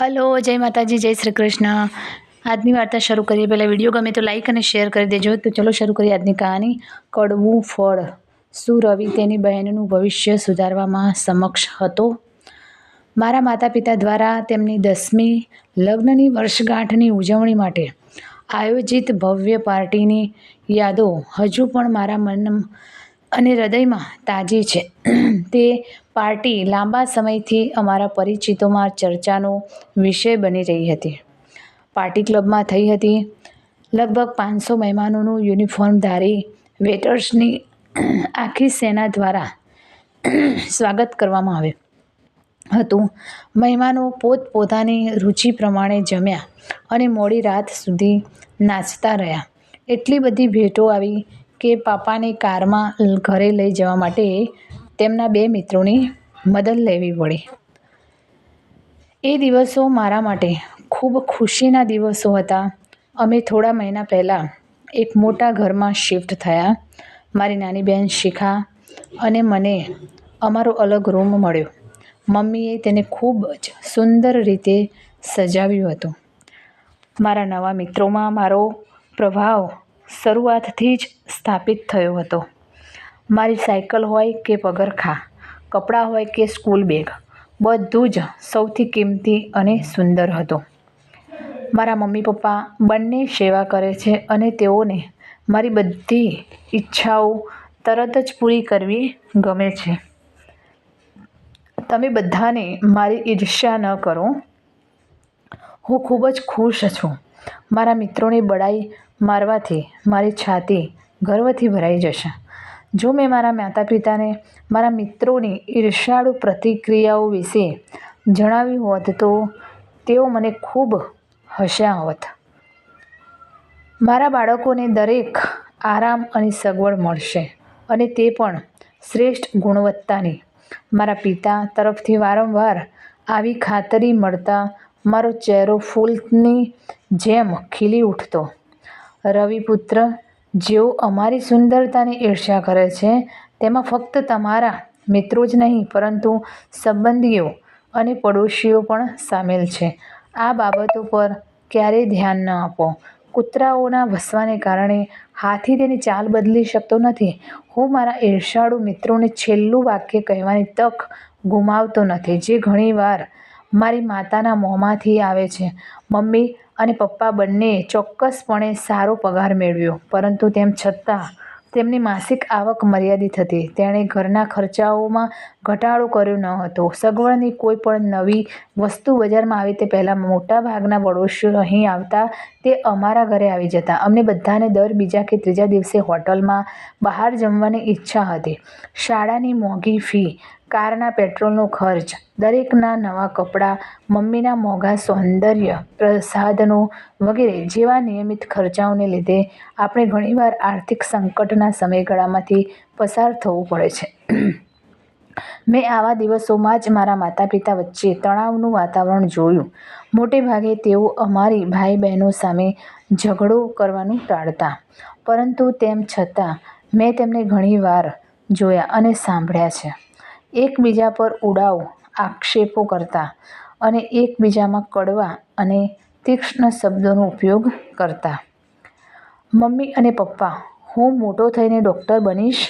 Hello, જય માતાજી, જય શ્રી કૃષ્ણ. આજની વાર્તા શરૂ કરીએ. પહેલાં વીડિયો ગમે તો લાઈક અને શેર કરી દેજો. તો ચલો શરૂ કરીએ આજની કહાની. કડવું ફળ. શું રવિ તેની બહેનનું ભવિષ્ય સુધારવામાં સમક્ષ હતો? મારા માતા પિતા દ્વારા તેમની દસમી લગ્નની વર્ષગાંઠની ઉજવણી માટે આયોજિત ભવ્ય પાર્ટીની યાદો હજુ પણ મારા મન અને હૃદયમાં તાજી છે. તે પાર્ટી લાંબા સમયથી અમારા પરિચિતોમાં ચર્ચાનો વિષય બની રહી હતી. પાર્ટી ક્લબમાં થઈ હતી. લગભગ પાંચસો મહેમાનોનું યુનિફોર્મ ધારી વેટર્સની આખી સેના દ્વારા સ્વાગત કરવામાં આવે હતું. મહેમાનો પોતપોતાની રુચિ પ્રમાણે જમ્યા અને મોડી રાત સુધી નાચતા રહ્યા. એટલી બધી ભેટો આવી કે પાપાને કારમાં ઘરે લઈ જવા માટે તેમના બે મિત્રોની મદદ લેવી પડી એ દિવસો મારા માટે ખૂબ ખુશીના દિવસો હતા. અમે થોડા મહિના પહેલાં એક મોટા ઘરમાં શિફ્ટ થયા. મારી નાની બહેન શિખા અને મને અમારો અલગ રૂમ મળ્યો. મમ્મીએ તેને ખૂબ જ સુંદર રીતે સજાવ્યું હતું. મારા નવા મિત્રોમાં મારો પ્રભાવ શરૂઆતથી જ સ્થાપિત થયો હતો. મારી સાયકલ હોય કે પગરખાં કપડાં હોય કે સ્કૂલ બેગ, બધું જ સૌથી કિંમતી અને સુંદર હતું. મારા મમ્મી પપ્પા બંને સેવા કરે છે અને તેઓને મારી બધી ઈચ્છાઓ તરત જ પૂરી કરવી ગમે છે. તમે બધાને મારી ઈર્ષ્યા ન કરો. હું ખૂબ જ ખુશ છું. મારા મિત્રોને બડાઈ મારવાથી મારી છાતી ગર્વથી ભરાઈ જશે. જો મેં મારા માતા પિતાને મારા મિત્રોની ઈર્ષાળુ પ્રતિક્રિયાઓ વિશે જણાવ્યું હોત તો તેઓ મને ખૂબ હસ્યા હોત. મારા બાળકોને દરેક આરામ અને સગવડ મળશે અને તે પણ શ્રેષ્ઠ ગુણવત્તાની. મારા પિતા તરફથી વારંવાર આવી ખાતરી મળતા મારો ચહેરો ફૂલની જેમ ખીલી ઉઠતો. રવિપુત્ર જેઓ અમારી સુંદરતાની ઈર્ષ્યા કરે છે, તેમાં ફક્ત તમારા મિત્રો જ નહીં, પરંતુ સંબંધીઓ અને પડોશીઓ પણ સામેલ છે. આ બાબતો પર ક્યારેય ધ્યાન ન આપો. કૂતરાઓના વસવાને કારણે હાથી તેની ચાલ બદલી શકતો નથી. હું મારા ઈર્ષાળુ મિત્રોને છેલ્લું વાક્ય કહેવાની તક ગુમાવતો નથી, જે ઘણીવાર મારી માતાના મોંમાંથી આવે છે. મમ્મી અને પપ્પા બંનેએ ચોક્કસપણે સારો પગાર મેળવ્યો, પરંતુ તેમ છતાં તેમની માસિક આવક મર્યાદિત હતી. તેણે ઘરના ખર્ચાઓમાં ઘટાડો કર્યો ન હતો. સગવડની કોઈ પણ નવી વસ્તુ બજારમાં આવે તે પહેલાં મોટાભાગના પડોશીઓ અહીં આવતા તે અમારા ઘરે આવી જતા. અમને બધાને દર બીજા કે ત્રીજા દિવસે હોટલમાં બહાર જમવાની ઈચ્છા હતી. શાળાની મોંઘી ફી કારના પેટ્રોલનો ખર્ચ, દરેકના નવા કપડાં, મમ્મીના મોંઘા સૌંદર્ય, પ્રસાધનો વગેરે જેવા નિયમિત ખર્ચાઓને લીધે આપણે ઘણીવાર આર્થિક સંકટના સમયગાળામાંથી પસાર થવું પડે છે. મેં આવા દિવસોમાં જ મારા માતા પિતા વચ્ચે તણાવનું વાતાવરણ જોયું. મોટે ભાગે તેઓ અમારી ભાઈ બહેનો સામે ઝઘડો કરવાનું ટાળતા. પરંતુ તેમ છતાં, મેં તેમને ઘણીવાર જોયા અને સાંભળ્યા છે. એકબીજા પર ઉડાવ, આક્ષેપો કરતા અને એકબીજામાં કડવા અને તીક્ષ્ણ શબ્દોનો ઉપયોગ કરતા. મમ્મી અને પપ્પા, હું મોટો થઈને ડૉક્ટર બનીશ?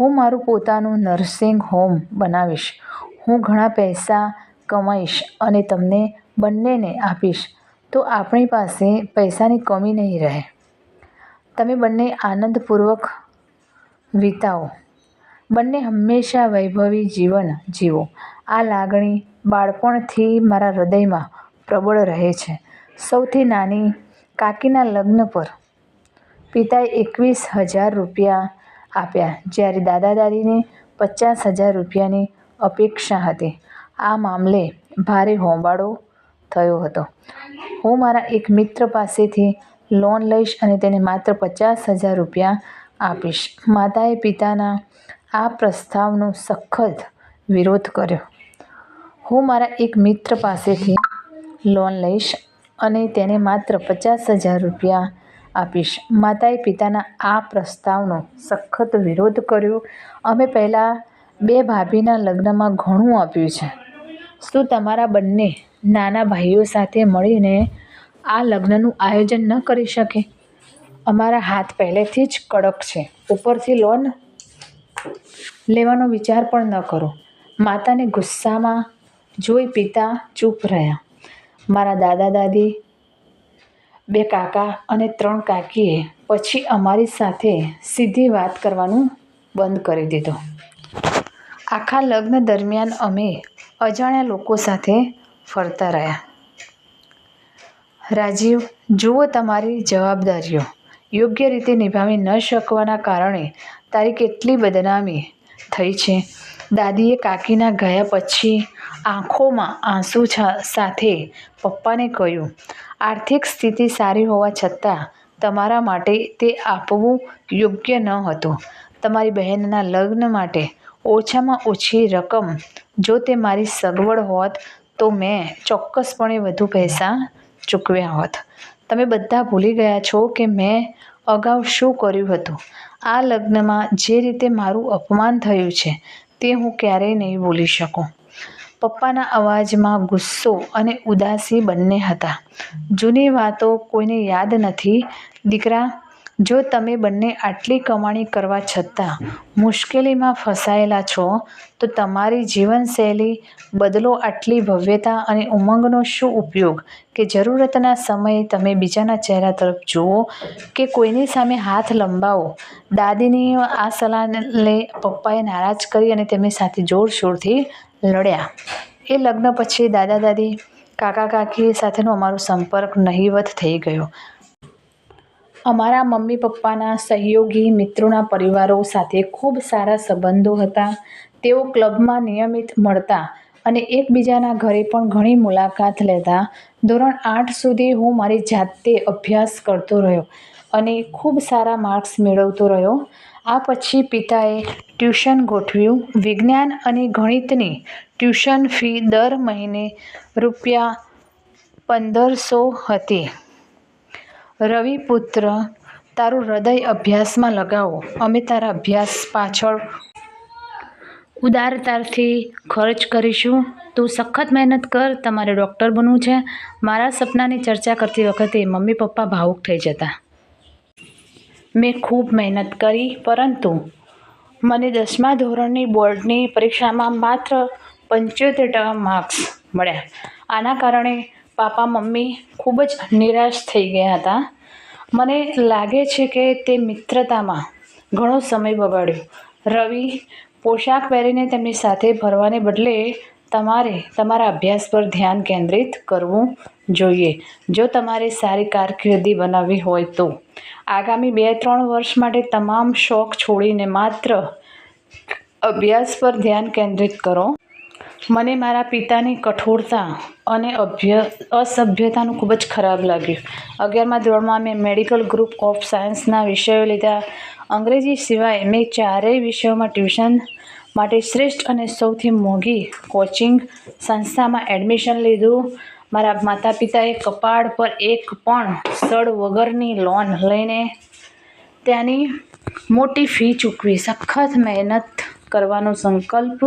હું મારું પોતાનું નર્સિંગ હોમ બનાવીશ. હું ઘણા પૈસા કમાઈશ અને તમને બંનેને આપીશ. તો આપણી પાસે પૈસાની કમી નહીં રહે. તમે બંને આનંદપૂર્વક વિતાવો. બંને હંમેશા વૈભવી જીવન જીવો. આ લાગણી બાળપણથી મારા હૃદયમાં પ્રબળ રહે છે. સૌથી નાની કાકીના લગ્ન પર પિતાએ એકવીસ હજાર રૂપિયા આપ્યા, જ્યારે દાદા દાદીને પચાસ હજાર રૂપિયાની અપેક્ષા હતી. આ મામલે ભારે હોંબાળો થયો હતો. હું મારા એક મિત્ર પાસેથી લોન લઈશ અને તેને માત્ર પચાસ હજાર રૂપિયા આપીશ. માતાએ પિતાના આ પ્રસ્તાવનો સખત વિરોધ કર્યો. હું મારા એક મિત્ર પાસેથી લોન લઈશ અને તેને માત્ર પચાસ હજાર રૂપિયા આપીશ. માતાએ પિતાના આ પ્રસ્તાવનો સખત વિરોધ કર્યો. અમે પહેલાં બે ભાભીના લગ્નમાં ઘણું આપ્યું છે. શું તમારા બંને નાના ભાઈઓ સાથે મળીને આ લગ્નનું આયોજન ન કરી શકે? અમારા હાથ પહેલેથી જ કડક છે. ઉપરથી લોન લેવાનો વિચાર પણ ન કરો. માતાને ગુસ્સામાં જોઈ પિતા ચૂપ રહ્યા. મારા દાદા દાદી, બે કાકા અને ત્રણ કાકીએ પછી અમારી સાથે સીધી વાત કરવાનું બંધ કરી દીધું. આખા લગ્ન દરમિયાન અમે અજાણ્યા લોકો સાથે ફરતા રહ્યા. રાજીવ, જુઓ તમારી જવાબદારીઓ. યોગ્ય રીતે નિભાવી ન શકવાના કારણે તારી કેટલી બદનામી થઈ છે. દાદીએ કાકીના ગયા પછી આંખોમાં આંસુ સાથે પપ્પાને કહ્યું, આર્થિક સ્થિતિ સારી હોવા છતાં તમારા માટે તે આપવું યોગ્ય ન હતું. તમારી બહેનના લગ્ન માટે ઓછામાં ઓછી રકમ જો તે મારી સગવડ હોત તો મેં ચોક્કસપણે વધુ પૈસા ચૂકવ્યા હોત. તમે બધા ભૂલી ગયા છો કે મેં અગાઉ શું કર્યું હતું. આ લગ્નમાં જે રીતે મારું અપમાન થયું છે, તે હું ક્યારેય નહીં ભૂલી શકું. પપ્પાના અવાજમાં ગુસ્સો અને ઉદાસી બંને હતા. જૂની વાતો કોઈને યાદ નથી. દીકરા જો તમે બંને આટલી કમાણી કરવા છતાં મુશ્કેલીમાં ફસાયેલા છો, તો તમારી જીવનશૈલી બદલો આટલી ભવ્યતા અને ઉમંગનો શું ઉપયોગ? કે જરૂરતના સમયે તમે બીજાના ચહેરા તરફ જુઓ કે કોઈની સામે હાથ લંબાવો? દાદીની આ સલાહને લઈ પપ્પાએ નારાજ કરી અને તેમની સાથે જોરશોરથી લડ્યા. એ લગ્ન પછી દાદા દાદી કાકા કાકી સાથેનો અમારો સંપર્ક નહીવત થઈ ગયો. અમારા મમ્મી પપ્પાના સહયોગી મિત્રોના પરિવારો સાથે ખૂબ સારા સંબંધો હતા. તેઓ ક્લબમાં નિયમિત મળતા અને એકબીજાના ઘરે પણ ઘણી મુલાકાત લેતા. ધોરણ આઠ સુધી હું મારી જાતે અભ્યાસ કરતો રહ્યો અને ખૂબ સારા માર્ક્સ મેળવતો રહ્યો. આ પછી પિતાએ ટ્યુશન ગોઠવ્યું. વિજ્ઞાન અને ગણિતની ટ્યુશન ફી દર મહિને રૂપિયા પંદરસો હતી. રવિ પુત્ર તારું હૃદય અભ્યાસમાં લગાવો. અમે તારા અભ્યાસ પાછળ ઉદારતાથી ખર્ચ કરીશું. તું સખત મહેનત કર, તમારે ડૉક્ટર બનવું છે. મારા સપનાની ચર્ચા કરતી વખતે મમ્મી પપ્પા ભાવુક થઈ જતા. મેં ખૂબ મહેનત કરી, પરંતુ મને દસમા ધોરણની બોર્ડની પરીક્ષામાં માત્ર પંચોતેર ટકા માર્ક્સ મળ્યા. આના કારણે પાપા મમ્મી ખૂબ જ નિરાશ થઈ ગયા હતા. મને લાગે છે કે તે મિત્રતામાં ઘણો સમય બગાડ્યો. રવિ પોશાક પહેરીને તેમની સાથે ફરવાને બદલે તમારે તમારા અભ્યાસ પર ધ્યાન કેન્દ્રિત કરવું જોઈએ. જો તમારે સારી કારકિર્દી બનાવવી હોય તો. આગામી બે ત્રણ વર્ષ માટે તમામ શોખ છોડીને માત્ર અભ્યાસ પર ધ્યાન કેન્દ્રિત કરો. મને મારા પિતાની કઠોરતા અને અભ્ય, અસભ્યતાનું ખૂબ જ ખરાબ લાગ્યું. અગિયારમા ધોરણમાં મેં મેડિકલ ગ્રુપ ઓફ સાયન્સના વિષયો લીધા. અંગ્રેજી સિવાય મેં ચારેય વિષયોમાં ટ્યુશન માટે શ્રેષ્ઠ અને સૌથી મોંઘી કોચિંગ સંસ્થામાં એડમિશન લીધું. મારા માતા પિતાએ કપાળ પર એક પણ સડ વગરની લોન લઈને ત્યાંની મોટી ફી ચૂકવી. સખત મહેનત કરવાનો સંકલ્પ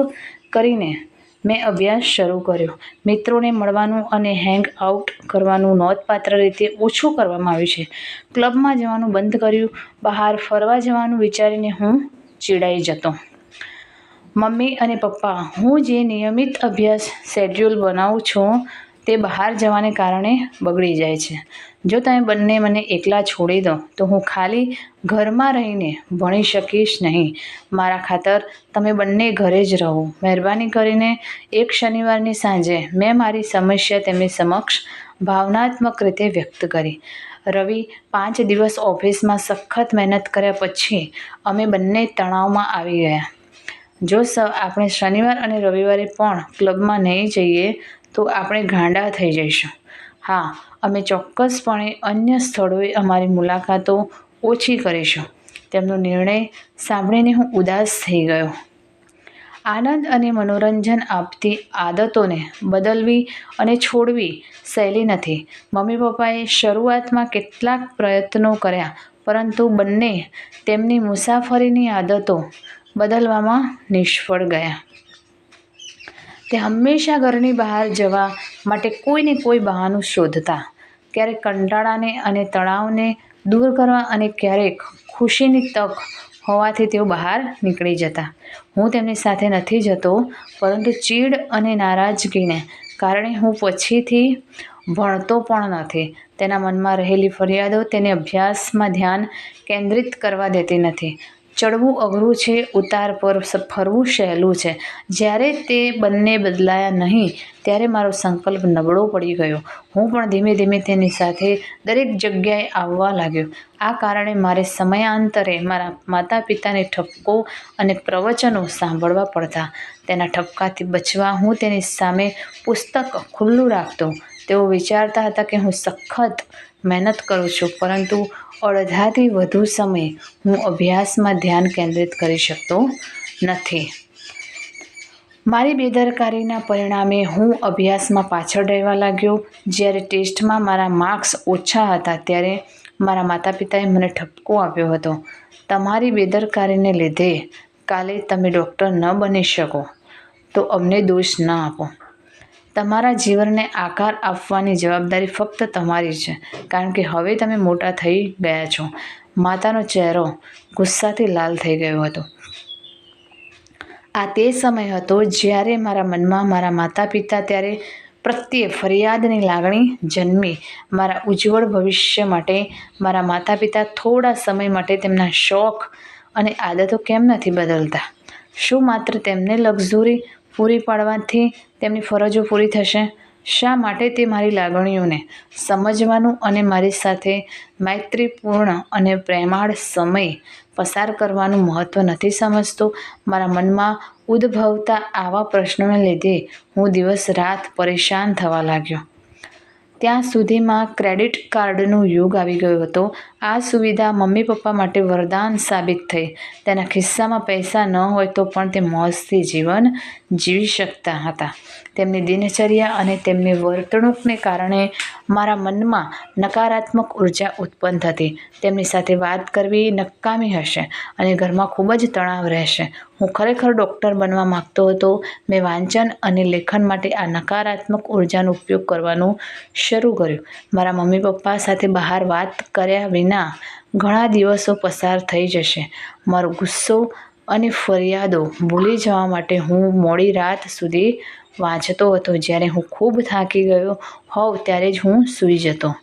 કરીને મેં અભ્યાસ શરૂ કર્યો. મિત્રોને મળવાનું અને હેંગ આઉટ કરવાનું નોંધપાત્ર રીતે ઓછું કરવામાં આવ્યું છે. ક્લબમાં જવાનું બંધ કર્યું. બહાર ફરવા જવાનું વિચારીને હું ચીડાઈ જતો. મમ્મી અને પપ્પા, હું જે નિયમિત અભ્યાસ શેડ્યુલ બનાવું છું તે બહાર જવાને કારણે બગડી જાય છે. જો તમે બંને મને એકલા છોડી દો, તો હું ખાલી ઘરમાં રહીને ભણી શકીશ નહીં. મારા ખાતર, તમે બંને ઘરે જ રહો. મહેરબાની કરીને એક શનિવારની સાંજે મેં મારી સમસ્યા તેમની સમક્ષ ભાવનાત્મક રીતે વ્યક્ત કરી. રવિ, પાંચ દિવસ ઓફિસમાં સખત મહેનત કર્યા પછી અમે બંને તણાવમાં આવી ગયા. જો સ, આપણે શનિવાર અને રવિવારે પણ ક્લબમાં નહીં જઈએ તો આપણે ગાંડા થઈ જઈશું. હા, અમે ચોક્કસપણે અન્ય સ્થળોએ અમારી મુલાકાતો ઓછી કરીશું. તેમનો નિર્ણય સાંભળીને હું ઉદાસ થઈ ગયો. આનંદ અને મનોરંજન આપતી આદતોને બદલવી અને છોડવી સહેલી નથી. મમ્મી પપ્પાએ શરૂઆતમાં કેટલાક પ્રયત્નો કર્યા, પરંતુ બંને તેમની મુસાફરીની આદતો બદલવામાં નિષ્ફળ ગયા. તે હંમેશા ઘરની બહાર જવા માટે કોઈને કોઈ બહાનું શોધતા. ક્યારેક કંટાળાને અને તણાવને દૂર કરવા અને ક્યારેક ખુશીની તક હોવાથી તેઓ બહાર નીકળી જતા. હું તેમની સાથે નથી જતો, પરંતુ ચીડ અને નારાજગીને કારણે હું પછીથી ભણતો પણ નથી. તેના મનમાં રહેલી ફરિયાદો તેને અભ્યાસમાં ધ્યાન કેન્દ્રિત કરવા દેતી નથી. ચડવું અઘરું છે, ઉતાર પર ફરવું સહેલું છે. જ્યારે તે બંને બદલાયા નહીં, ત્યારે મારો સંકલ્પ નબળો પડી ગયો. હું પણ ધીમે ધીમે તેની સાથે દરેક જગ્યાએ આવવા લાગ્યો. આ કારણે મારે સમયાંતરે મારા માતા પિતાને ઠપકો અને પ્રવચનો સાંભળવા પડતા. તેના ઠપકાથી બચવા હું તેની સામે પુસ્તક ખુલ્લું રાખતો. તેઓ વિચારતા હતા કે હું સખત મહેનત કરું છું, પરંતુ અડધાથી વધુ સમય હું અભ્યાસમાં ધ્યાન કેન્દ્રિત કરી શકતો નથી. મારી બેદરકારીના પરિણામે હું અભ્યાસમાં પાછળ રહેવા લાગ્યો. જ્યારે ટેસ્ટમાં મારા માર્ક્સ ઓછા હતા ત્યારે મારા માતા પિતાએ મને ઠપકો આપ્યો હતો. તમારી બેદરકારીને લીધે કાલે તમે ડૉક્ટર ન બની શકો, તો અમને દોષ ન આપો. તમારા જીવનને આકાર આપવાની જવાબદારી ફક્ત તમારી છે. કારણ કે હવે તમે મોટા થઈ ગયા છો. માતાનો ચહેરો ગુસ્સાથી લાલ થઈ ગયો હતો. આ તે સમય હતો જ્યારે મારા મનમાં મારા માતા પિતા ત્યારે પ્રત્યે ફરિયાદની લાગણી જન્મી. મારા ઉજ્જવળ ભવિષ્ય માટે મારા માતા પિતા થોડા સમય માટે તેમના શોખ અને આદતો કેમ નથી બદલતા? શું માત્ર તેમને લક્ઝુરી પૂરી પાડવાથી તેમની ફરજો પૂરી થશે. શા માટે તે મારી લાગણીઓને સમજવાનું અને મારી સાથે મૈત્રીપૂર્ણ અને પ્રેમાળ સમય પસાર કરવાનું મહત્ત્વ નથી સમજતો? મારા મનમાં ઉદ્ભવતા આવા પ્રશ્નોને લીધે હું દિવસ રાત પરેશાન થવા લાગ્યો. ત્યાં સુધીમાં ક્રેડિટ કાર્ડનો યુગ આવી ગયો હતો. આ સુવિધા મમ્મી પપ્પા માટે વરદાન સાબિત થઈ. તેના ખિસ્સામાં પૈસા ન હોય તો પણ તે મોજથી જીવન જીવી શકતા હતા. તેમની દિનચર્યા અને તેમની વર્તણૂકને કારણે મારા મનમાં નકારાત્મક ઊર્જા ઉત્પન્ન થતી. તેમની સાથે વાત કરવી નકામી હશે અને ઘરમાં ખૂબ જ તણાવ રહેશે. હું ખરેખર ડૉક્ટર બનવા માગતો હતો, મેં વાંચન અને લેખન માટે આ નકારાત્મક ઉર્જાનો ઉપયોગ કરવાનું શરૂ કર્યું. મારા મમ્મી પપ્પા સાથે બહાર વાત કર્યા વિના ઘણા દિવસો પસાર થઈ જશે. મારો ગુસ્સો અને ફરિયાદો ભૂલી જવા માટે હું મોડી રાત સુધી વાંચતો હતો. જ્યારે હું ખૂબ થાકી ગયો હોઉં ત્યારે જ હું સૂઈ જતો.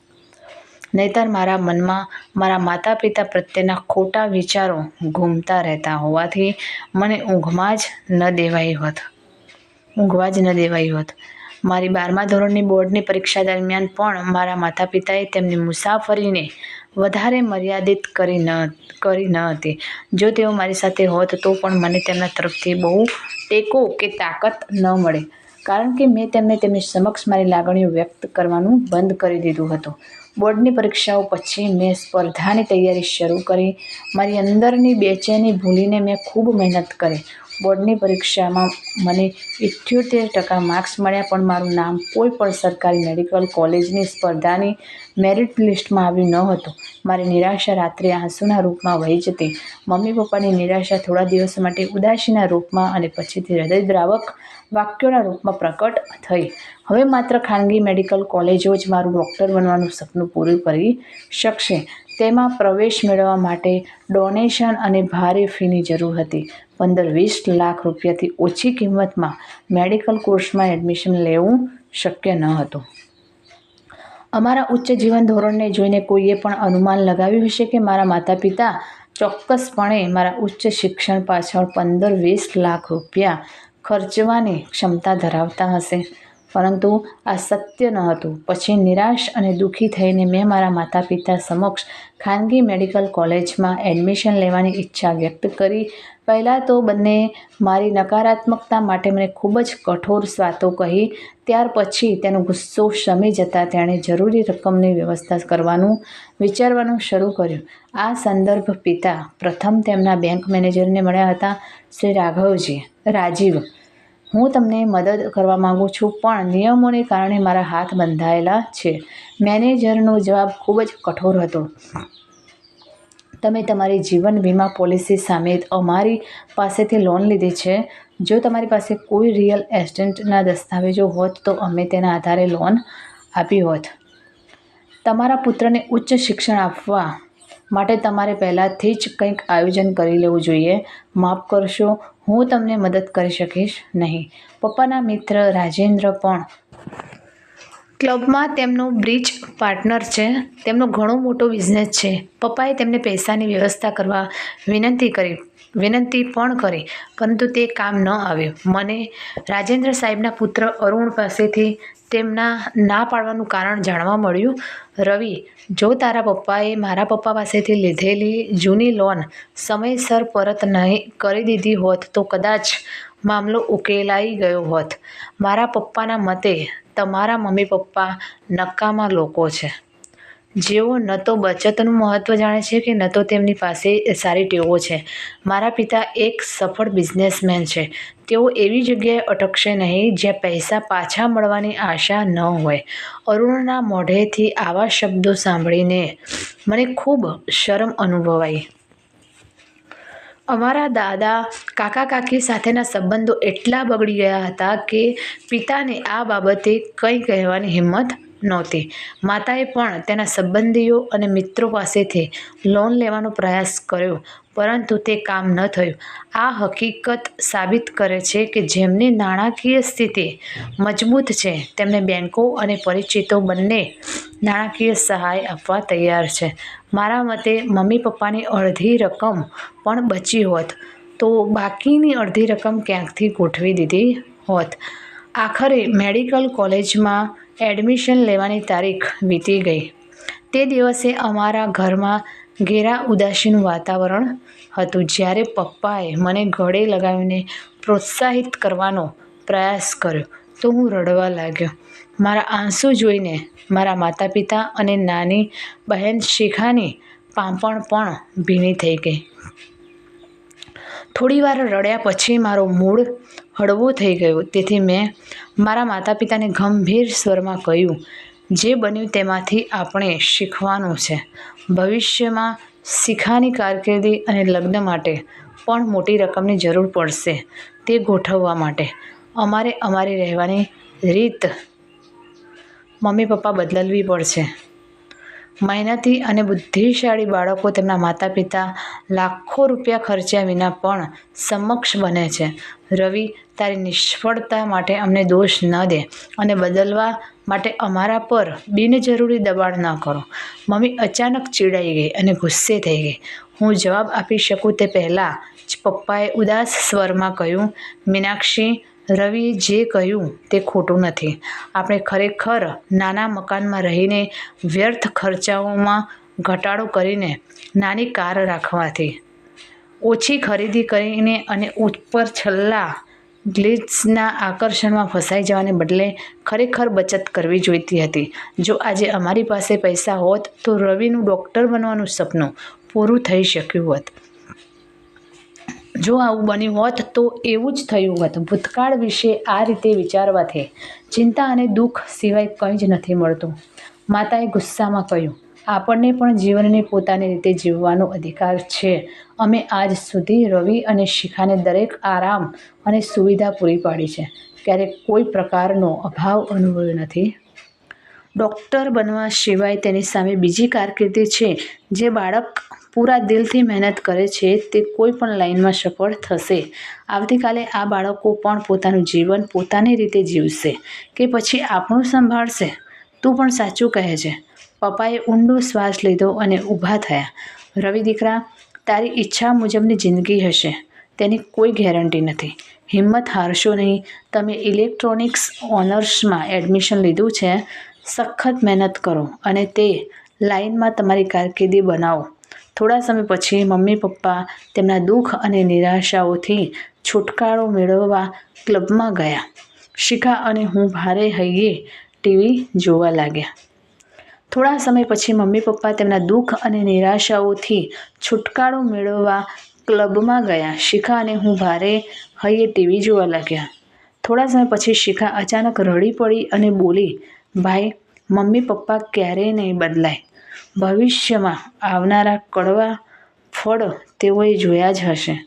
નહીતર મારા મનમાં મારા માતા પિતા પ્રત્યેના ખોટા વિચારો ઘૂમતા રહેતા હોવાથી મને ઊંઘમાં જ ન દેવાઈ હોત. ઊંઘવા જ ન દેવાઈ હોત. મારી બારમા ધોરણની બોર્ડની પરીક્ષા દરમિયાન પણ મારા માતા પિતાએ તેમની મુસાફરીને વધારે મર્યાદિત કરી ન કરી ન હતી. જો તેઓ મારી સાથે હોત તો પણ મને તેમના તરફથી બહુ ટેકો કે તાકાત ન મળે. કારણ કે મેં તેમને તેમની સમક્ષ મારી લાગણીઓ વ્યક્ત કરવાનું બંધ કરી દીધું હતું. બોર્ડની પરીક્ષાઓ પછી મેં સ્પર્ધાની તૈયારી શરૂ કરી. મારી અંદરની બેચેની ભૂલીને મેં ખૂબ મહેનત કરી. બોર્ડની પરીક્ષામાં મને ઇઠ્યોતેર ટકા માર્ક્સ મળ્યા, પણ મારું નામ કોઈ પણ સરકારી મેડિકલ કોલેજની સ્પર્ધાની મેરિટ લિસ્ટમાં આવ્યું ન હતું મારી નિરાશા રાત્રે આંસુના રૂપમાં વહી જતી. મમ્મી પપ્પાની નિરાશા થોડા દિવસ માટે ઉદાસીના રૂપમાં અને પછીથી હૃદયદ્રાવક વાક્યોના રૂપમાં પ્રકટ થઈ. હવે માત્ર ખાનગી મેડિકલ કોલેજો જ મારું ડૉક્ટર બનવાનું સપનું પૂરું કરી શકશે. તેમાં પ્રવેશ મેળવવા માટે ડોનેશન અને ભારે ફીની જરૂર હતી. પંદર વીસ લાખ રૂપિયાથી ઓછી કિંમતમાં મેડિકલ કોર્સમાં એડમિશન લેવું શક્ય ન હતું. અમારા ઉચ્ચ જીવન ધોરણને જોઈને કોઈએ પણ અનુમાન લગાવ્યું હશે કે મારા માતા પિતા ચોક્કસપણે મારા ઉચ્ચ શિક્ષણ પાછળ પંદર વીસ લાખ રૂપિયા ખર્ચવાની ક્ષમતા ધરાવતા હશે. પરંતુ આ સત્ય ન હતું. પછી નિરાશ અને દુઃખી થઈને મેં મારા માતા પિતા સમક્ષ ખાનગી મેડિકલ કોલેજમાં એડમિશન લેવાની ઈચ્છા વ્યક્ત કરી. પહેલાં તો બંને મારી નકારાત્મકતા માટે મને ખૂબ જ કઠોર વાતો કહી. ત્યાર પછી તેનો ગુસ્સો શમી જતાં તેણે જરૂરી રકમની વ્યવસ્થા કરવાનું વિચારવાનું શરૂ કર્યું. આ સંદર્ભ પિતા પ્રથમ તેમના બેંક મેનેજરને મળ્યા હતા, શ્રી રાઘવજી, રાજીવ. હું તમને મદદ કરવા માગું છું, પણ નિયમોને કારણે મારા હાથ બંધાયેલા છે. મેનેજરનો જવાબ ખૂબ જ કઠોર હતો. તમે તમારી જીવન વીમા પોલિસી સામે અમારી પાસેથી લોન લીધી છે. જો તમારી પાસે કોઈ રિયલ એસ્ટેટના દસ્તાવેજો હોત, તો અમે તેના આધારે લોન આપી હોત. તમારા પુત્રને ઉચ્ચ શિક્ષણ આપવા માટે તમારે પહેલાંથી જ કંઈક આયોજન કરી લેવું જોઈએ. માફ કરશો, હું તમને મદદ કરી શકીશ નહીં. પપ્પાના મિત્ર રાજેન્દ્ર પણ ક્લબમાં તેમનો બ્રિજ પાર્ટનર છે. તેમનો ઘણો મોટો બિઝનેસ છે. પપ્પાએ તેમને પૈસાની વ્યવસ્થા કરવા વિનંતી કરી. વિનંતી પણ કરી, પરંતુ તે કામ ન આવ્યું. મને રાજેન્દ્ર સાહેબના પુત્ર અરુણ પાસેથી તેમના ના પાડવાનું કારણ જાણવા મળ્યું. રવિ, જો તારા પપ્પાએ મારા પપ્પા પાસેથી લીધેલી જૂની લોન સમયસર પરત નહીં કરી દીધી હોત, તો કદાચ મામલો ઉકેલાઈ ગયો હોત. મારા પપ્પાના મતે તમારા મમ્મી પપ્પા નકામા લોકો છે. જેઓ ન તો બચતનું મહત્ત્વ જાણે છે કે ન તો તેમની પાસે સારી ટેવો છે. મારા પિતા એક સફળ બિઝનેસમેન છે. તેઓ એવી જગ્યાએ અટકશે નહીં જ્યાં પૈસા પાછા મળવાની આશા ન હોય. અરુણના મોઢેથી આવા શબ્દો સાંભળીને મને ખૂબ શરમ અનુભવાઈ. અમારા દાદા, કાકા, કાકી સાથેના સંબંધો એટલા બગડી ગયા હતા કે પિતાને આ બાબતે કંઈ કહેવાની હિંમત નહોતી. માતાએ પણ તેના સંબંધીઓ અને મિત્રો પાસેથી લોન લેવાનો પ્રયાસ કર્યો, પરંતુ તે કામ ન થયું. આ હકીકત સાબિત કરે છે કે જેમની નાણાકીય સ્થિતિ મજબૂત છે, તેમને બેન્કો અને પરિચિતો બંને નાણાકીય સહાય આપવા તૈયાર છે. મારા મતે, મમ્મી પપ્પાની અડધી રકમ પણ બચી હોત, તો બાકીની અડધી રકમ ક્યાંકથી ગોઠવી દીધી હોત? આખરે મેડિકલ કોલેજમાં એડમિશન લેવાની તારીખ વીતી ગઈ. તે દિવસે અમારા ઘરમાં ઘેરા ઉદાસીનું વાતાવરણ હતું. જ્યારે પપ્પાએ મને ગળે લગાવીને પ્રોત્સાહિત કરવાનો પ્રયાસ કર્યો, તો હું રડવા લાગ્યો. મારા આંસુ જોઈને મારા માતા પિતા અને નાની બહેન શિખાની પાંપણ પણ ભીની થઈ ગઈ. થોડી વાર રડ્યા પછી મારો મૂડ હળવો થઈ ગયો. તેથી મેં મારા માતા પિતાને ગંભીર સ્વરમાં કહ્યું, જે બન્યું તેમાંથી આપણે શીખવાનું છે. ભવિષ્યમાં શિખાની કારકિર્દી અને લગ્ન માટે પણ મોટી રકમની જરૂર પડશે તે ગોઠવવા માટે. અમારે અમારી રહેવાની રીત મમ્મી પપ્પા બદલવી પડશે. મહેનતી અને બુદ્ધિશાળી બાળકો તેમના માતા પિતા લાખો રૂપિયા ખર્ચ્યા વિના પણ સમક્ષ બને છે. રવિ, તારી નિષ્ફળતા માટે અમને દોષ ન દે અને બદલવા માટે અમારા પર બિનજરૂરી દબાણ ન કરો. મમ્મી અચાનક ચીડાઈ ગઈ અને ગુસ્સે થઈ ગઈ. હું જવાબ આપી શકું તે પહેલાં જ પપ્પાએ ઉદાસ સ્વરમાં કહ્યું, મીનાક્ષી રવિએ જે કહ્યું તે ખોટું નથી. આપણે ખરેખર નાના મકાનમાં રહીને વ્યર્થ ખર્ચાઓમાં ઘટાડો કરીને નાની કાર રાખવાથી ઓછી ખરીદી કરીને અને ઉપર છેલ્લા ગ્લિટ્સના આકર્ષણમાં ફસાઈ જવાને બદલે ખરેખર બચત કરવી જોઈતી હતી. જો આજે અમારી પાસે પૈસા હોત તો રવિનું ડૉક્ટર બનવાનું સપનું પૂરું થઈ શક્યું હોત. જો આવું બન્યું હોત તો એવું જ થયું હોત. ભૂતકાળ વિશે આ રીતે વિચારવાથી ચિંતા અને દુઃખ સિવાય કંઈ જ નથી મળતું. માતાએ ગુસ્સામાં કહ્યું આપણને પણ જીવનને પોતાની રીતે જીવવાનો અધિકાર છે. અમે આજ સુધી રવિ અને શિખાને દરેક આરામ અને સુવિધા પૂરી પાડી છે. ક્યારેક કોઈ પ્રકારનો અભાવ અનુભવ્યો નથી. ડૉક્ટર બનવા સિવાય તેની સામે બીજી કારકિર્દી છે. જે બાળક પૂરા દિલથી મહેનત કરે છે તે કોઈ પણ લાઈનમાં સફળ થશે. આવતીકાલે આ બાળકો પણ પોતાનું જીવન પોતાની રીતે જીવશે કે પછી આપણું સંભાળશે? તું પણ સાચું કહે છે. પપ્પાએ ઊંડો શ્વાસ લીધો અને ઊભા થયા. રવિ દીકરા, તારી ઈચ્છા મુજબની જિંદગી હશે. તેની કોઈ ગેરંટી નથી. હિંમત હારશો નહીં. તમે ઇલેક્ટ્રોનિક્સ ઓનર્સમાં એડમિશન લીધું છે. સખત મહેનત કરો અને તે લાઈનમાં તમારી કારકિર્દી બનાવો. થોડા સમય પછી મમ્મી પપ્પા તેમના દુઃખ અને નિરાશાઓથી છુટકારો મેળવવા ક્લબમાં ગયા. શિખા અને હું ભારે હૈયે ટીવી જોવા લાગ્યા. થોડા સમય પછી મમ્મી પપ્પા તેમના દુઃખ અને નિરાશાઓથી છુટકારો મેળવવા ક્લબમાં ગયા. શિખા અને હું ભારે હૈયે ટીવી જોવા લાગ્યા. થોડા સમય પછી શિખા અચાનક રડી પડી અને બોલી, ભાઈ, મમ્મી પપ્પા ક્યારેય નહીં બદલાય. ભવિષ્યમાં આવનારા કડવા ફળ તેઓએ જોયા જ હશે.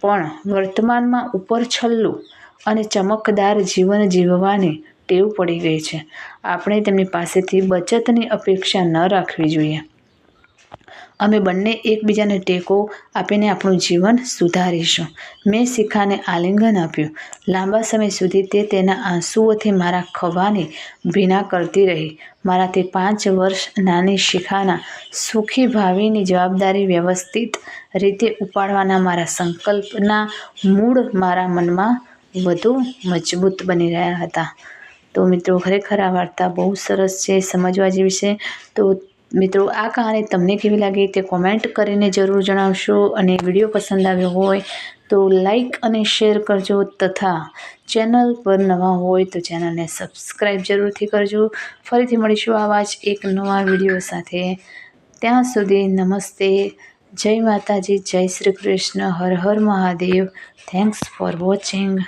પણ વર્તમાનમાં ઉપર છલ્લું અને ચમકદાર જીવન જીવવાની ટેવ પડી ગઈ છે. આપણે તેમની પાસેથી બચતની અપેક્ષા ન રાખવી જોઈએ. અમે બંને એકબીજાને ટેકો આપીને આપણું જીવન સુધારીશું. મેં શિખાને આલિંગન આપ્યું. લાંબા સમય સુધી તે તેના આંસુઓથી મારા ખભાને ભીના કરતી રહી. મારાથી પાંચ વર્ષ નાની શિખાના સુખી ભાવિની જવાબદારી વ્યવસ્થિત રીતે ઉપાડવાના મારા સંકલ્પના મૂળ મારા મનમાં વધુ મજબૂત બની રહ્યા હતા. તો મિત્રો, ખરેખર આ વાર્તા બહુ સરસ છે, સમજવા જેવી છે. તો મિત્રો, આ કહાની તમને કેવી લાગી તે કોમેન્ટ કરીને જરૂર જણાવશો અને વીડિયો પસંદ આવ્યો હોય તો લાઈક અને શેર કરજો તથા ચેનલ પર નવા હોય તો ચેનલને સબસ્ક્રાઈબ જરૂરથી કરજો. ફરીથી મળીશું આવા જ એક નવા વીડિયો સાથે. ત્યાં સુધી નમસ્તે. જય માતાજી, જય શ્રી કૃષ્ણ. હર હર મહાદેવ. Thanks for watching